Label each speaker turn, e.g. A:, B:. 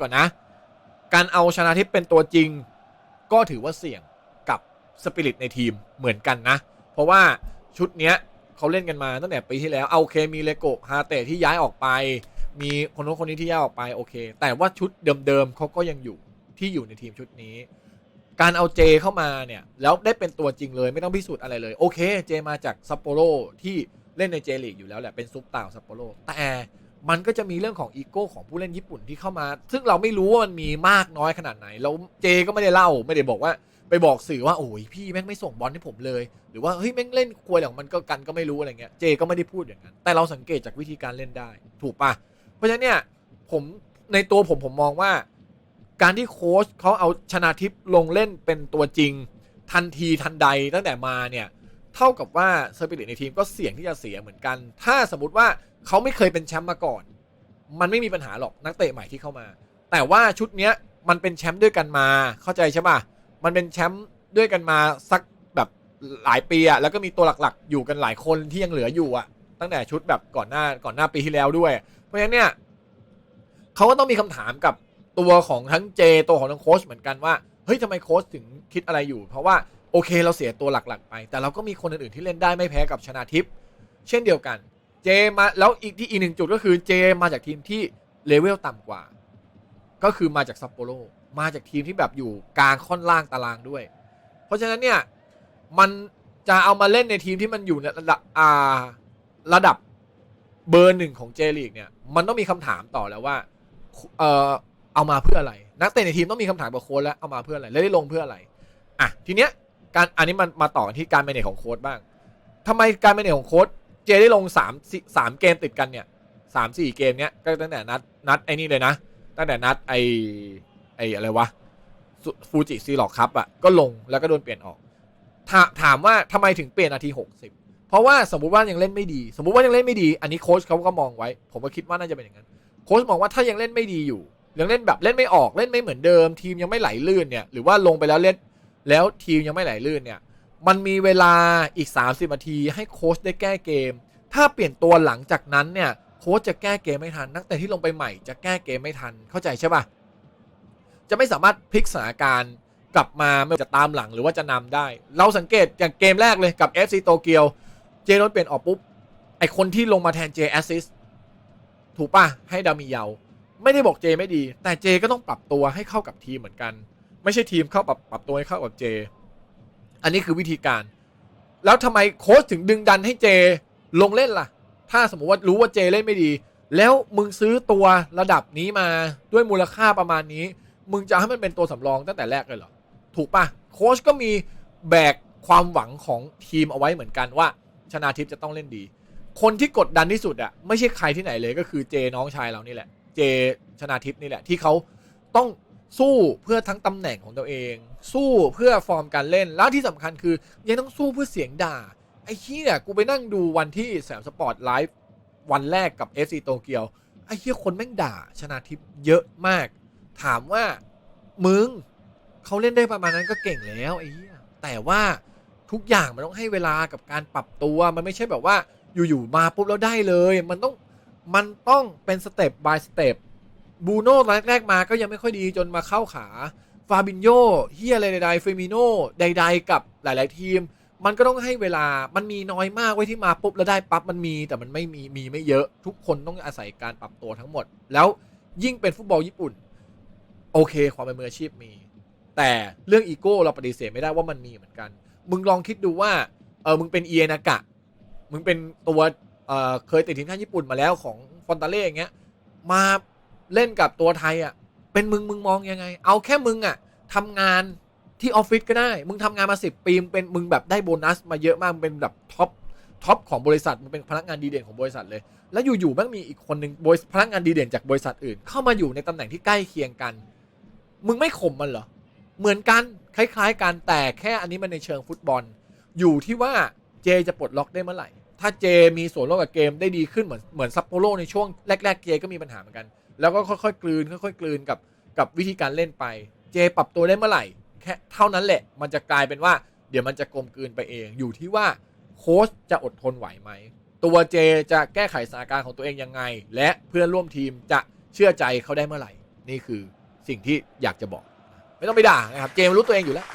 A: ก่อนนะ การเอาชนะทิพย์เป็นตัวจริง ก็ถือว่าเสี่ยงกับสปิริตในทีมเหมือนกันนะ เพราะว่าชุดเนี้ยเขาเล่นกันมาตั้งแต่ปีที่แล้วเอาโอเคมีเลโกฮาเตะที่ย้ายออกไป มีคนโน้นคนนี้ที่ย้ายออกไปโอเค แต่ว่าชุดเดิมๆเขาก็ยังอยู่ที่อยู่ในทีมชุดนี้ การเอาเจเข้ามาเนี่ยแล้วได้เป็นตัวจริงเลยไม่ต้องพิสูจน์อะไรเลยโอเคเจมาจากซัปโปโรที่เล่นในเจลีกอยู่แล้วแหละเป็นซุปตาร์ซัปโปโรแต่ มันก็จะมีเรื่องของอีโก้ของผู้เล่นญี่ปุ่นที่เข้ามา ซึ่งเราไม่รู้ว่ามันมีมากน้อยขนาดไหน แล้วเจก็ไม่ได้เล่า ไม่ได้บอกว่า ไปบอกสื่อว่าโอ้ยพี่แม่งไม่ส่งบอลให้ผมเลย หรือว่าเฮ้ยแม่งเล่นควยของมันก็กันก็ไม่รู้อะไรเงี้ย เจก็ไม่ได้พูดอย่างนั้น แต่เราสังเกตจากวิธีการเล่นได้ ถูกปะเพราะฉะนั้นเนี่ยผมในตัวผมผมมองว่า การที่โค้ชเขาเอาชนาทิพย์ลงเล่นเป็นตัวจริง ทันทีทันใดตั้งแต่มาเนี่ย เท่ากับว่าสปิริตในทีมก็เสี่ยงที่จะเสียเหมือนกัน ถ้าสมมติว่าเขาไม่เคยเป็นแชมป์มาก่อน มันไม่มีปัญหาหรอกนักเตะใหม่ที่เข้ามา แต่ว่าชุดเนี้ยมันเป็นแชมป์ด้วยกันมาเข้าใจใช่ปะมันเป็นแชมป์ด้วยกันมาสักแบบหลายปีอะแล้วก็มีตัวหลักๆ อยู่กันหลายคนที่ยังเหลืออยู่อะตั้งแต่ชุดแบบก่อนหน้าก่อนหน้าปีที่แล้วด้วย เพราะฉะนั้นเนี่ยเขาก็ต้องมีคำถามกับตัวของทั้งเจตัวของทั้งโค้ชเหมือนกันว่าเฮ้ยทำไมโค้ชถึงคิดอะไรอยู่ เพราะว่า อเค เราเสียตัวหลักๆ ไป แต่เราก็มีคนอื่นๆที่เล่นได้ไม่แพ้กับชนาทิพย์เช่นเดียวกัน เจมาแล้วอีกที่อีกหนึ่งจุดก็คือเจมาจากทีมที่เลเวลต่ำกว่า ก็คือมาจากซัปโปโรมาจากทีมที่แบบอยู่กลางค่อนล่างตารางด้วย เพราะฉะนั้นเนี่ยมันจะเอามาเล่นในทีมที่มันอยู่ในระดับอ่าระดับเบอร์หนึ่งของเจลีกเนี่ยมันต้องมีคำถามต่อแล้วว่าเออเอามาเพื่ออะไร นักเตะในทีมต้องมีคำถามกับโค้ชแล้วเอามาเพื่ออะไรแล้วได้ลงเพื่ออะไรอะทีเนี้ย การอันนี้มันมาต่อที่การแมเนจของโค้ชบ้างทำไมการแมเนจของโค้ชเจได้ลงสามสามเกมติดกันเนี่ยสามสี่เกมเนี้ยก็ตั้งแต่นัดนัดไอ้นี่เลยนะ ตั้งแต่นัดไอไออะไรวะฟูจิซีหลอกครับอะก็ลงแล้วก็โดนเปลี่ยนออก ถาถามว่าทำไมถึงเปลี่ยนนาที60เพราะว่าสมมุติว่ายังเล่นไม่ดี สมมุติว่ายังเล่นไม่ดี อันนี้โค้ชเขาก็มองไว้ ผมก็คิดว่าน่าจะเป็นอย่างนั้นโค้ชมองว่าถ้ายังเล่นไม่ดีอยู่ยังเล่นแบบเล่นไม่ออกเล่นไม่เหมือนเดิม ทีมยังไม่ไหลลื่นเนี่ยหรือว่าลงไปแล้วเล่น แล้วทีมยังไม่ไหลลื่นเนี่ย มันมีเวลาอีก 30นาทีให้โค้ชได้แก้เกม ถ้าเปลี่ยนตัวหลังจากนั้นเนี่ยโค้ชจะแก้เกมไม่ทัน นักแต่ที่ลงไปใหม่จะแก้เกมไม่ทันเข้าใจใช่ปะจะไม่สามารถพลิกสถานการณ์กลับมาไม่ว่าจะตามหลังหรือว่าจะนำได้ เราสังเกตอย่างเกมแรกเลยกับ FC โตเกียวเจโดนเปลี่ยนออกปุ๊บไอคนที่ลงมาแทนเจแอสซิสถูกปะให้ดามิเยา ไม่ได้บอกเจไม่ดี แต่เจก็ต้องปรับตัวให้เข้ากับทีมเหมือนกัน ไม่ใช่ทีมเข้าปรับปรับตัวให้เข้ากับเจ อันนี้คือวิธีการ แล้วทำไมโค้ชถึงดึงดันให้เจลงเล่นล่ะ ถ้าสมมติว่ารู้ว่าเจเล่นไม่ดี แล้วมึงซื้อตัวระดับนี้มาด้วยมูลค่าประมาณนี้ มึงจะให้มันเป็นตัวสำรองตั้งแต่แรกเลยเหรอ ถูกปะโค้ชก็มีแบกความหวังของทีมเอาไว้เหมือนกันว่าชนาทิพย์จะต้องเล่นดี คนที่กดดันที่สุดอะไม่ใช่ใครที่ไหนเลยก็คือเจน้องชายเรานี่แหละ เจชนาทิพย์นี่แหละที่เขาต้อง สู้เพื่อทั้งตำแหน่งของตัวเอง สู้เพื่อฟอร์มการเล่น แล้วที่สำคัญคือยังต้องสู้เพื่อเสียงด่า ไอ้เหี้ยกูไปนั่งดูวันที่แสมสปอร์ตไลฟ์วันแรกกับ FC โตเกียว ไอ้เหี้ยคนแม่งด่าชนาทิพย์เยอะมาก ถามว่ามึงเขาเล่นได้ประมาณนั้นก็เก่งแล้วไอ้เหี้ยแต่ว่าทุกอย่างมันต้องให้เวลากับการปรับตัว มันไม่ใช่แบบว่าอยู่ๆมาปุ๊บแล้วได้เลย มันต้องมันต้องเป็นสเต็ป by สเต็ป บูโน่แรกๆมาก็ยังไม่ค่อยดีจนมาเข้าขา ฟาบินโยเฮียอะไรใดๆเฟมิโนใด ๆ กับหลาย ๆ ทีม มันก็ต้องให้เวลามันมีน้อยมากไว้ที่มาปุ๊บแล้วได้ปั๊บมันมี แต่มันไม่มีมีไม่เยอะทุกคนต้องอาศัยการปรับตัวทั้งหมด แล้วยิ่งเป็นฟุตบอลญี่ปุ่น โอเค ความเป็นมืออาชีพมี แต่เรื่องอีโก้เราปฏิเสธไม่ได้ว่ามันมีเหมือนกัน มึงลองคิดดูว่าเออมึงเป็นเอียนากะมึงเป็นตัวเออเคยติดทีมชาติญี่ปุ่นมาแล้วของฟอนตาเล่อย่างเงี้ยมา เล่นกับตัวไทยอะ เป็นมึงมึงมองยังไง เอาแค่มึงอะทำงานที่ออฟฟิศก็ได้ มึงทำงานมาสิบปีมึงเป็นมึงแบบได้โบนัสมาเยอะมากมึงเป็นแบบท็อปท็อปของบริษัทมึงเป็นพนักงานดีเด่นของบริษัทเลย แล้วอยู่ๆม่งมีอีกคนหนึ่งบริษพนักงานดีเด่นจากบริษัทอื่น เข้ามาอยู่ในตำแหน่งที่ใกล้เคียงกัน มึงไม่ข่มมันเหรอ เหมือนกันคล้าย ๆกันแต่แค่อันนี้มันในเชิงฟุตบอล อยู่ที่ว่าเจจะปลดล็อกได้เมื่อไหร่ ถ้าเจมีส่วนร่วมกับเกมได้ดีขึ้นเหมือนเหมือนซัปโปโรในช่วงแรก ๆ เจก็มีปัญหาเหมือนกัน แล้วก็ค่อยๆกลืนค่อยๆกลืนกับกับวิธีการเล่นไป เจปรับตัวได้เมื่อไหร่ แค่เท่านั้นแหละ มันจะกลายเป็นว่า เดี๋ยวมันจะกลมกลืนไปเอง อยู่ที่ว่าโค้ชจะอดทนไหวไหม ตัวเจจะแก้ไขสถานการณ์ของตัวเองยังไง และเพื่อนร่วมทีมจะเชื่อใจเขาได้เมื่อไหร่ นี่คือสิ่งที่อยากจะบอก ไม่ต้องไปด่านะครับ เจมรู้ตัวเองอยู่แล้ว